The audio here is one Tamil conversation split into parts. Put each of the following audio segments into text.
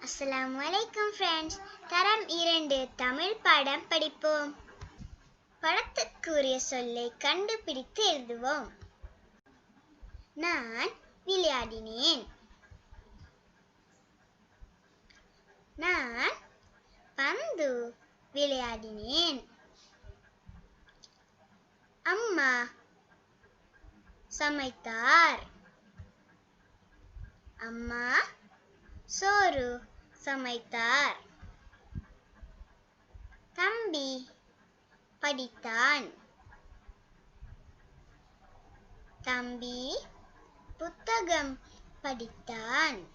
அஸ்லாம் அலைக்கும் ஃப்ரெண்ட்ஸ் தரம் இரண்டு. தமிழ் பாடம் படிப்போம். படத்துக்குரிய சொல்லை கண்டுபிடித்து எழுதுவோம். நான் விளையாடினேன். நான் பந்து விளையாடினேன். அம்மா சமைத்தார். அம்மா சோறு சமைத்தார். தம்பி படித்தான். தம்பி புத்தகம் படித்தான்.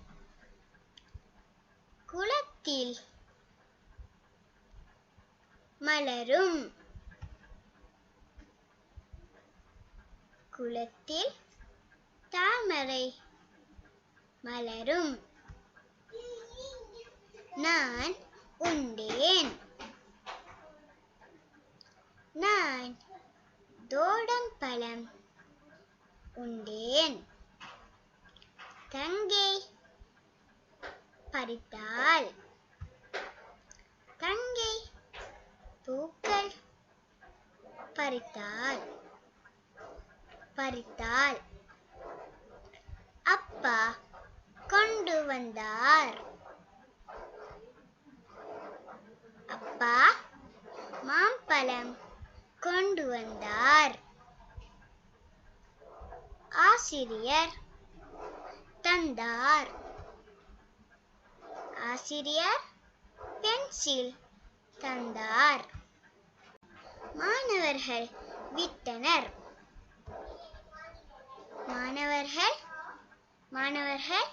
குளத்தில் மலரும். குளத்தில் தாமரை மலரும். நான் உண்டேன். நான் தோடம்பழம் உண்டேன். தங்கை பறித்தாள் தங்கை பூக்கள் பறித்தாள் பறித்தாள் அப்பா கொண்டு வந்தார் அப்பா மாம்பழம் கொண்டு வந்தார். ஆசிரியர் தந்தார். ஆசிரியர் பென்சில் தந்தார். மாணவர்கள் விட்டனர். மாணவர்கள் மாணவர்கள்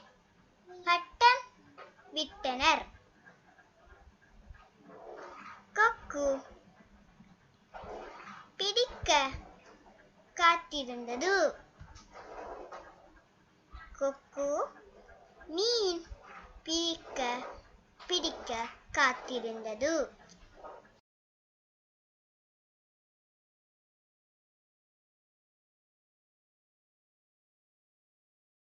பட்டம் விட்டனர். கொக்கு பிடிக்க காத்திருந்தது கொக்கு மீன் பிடிக்க பிடிக்க காத்திருந்தது.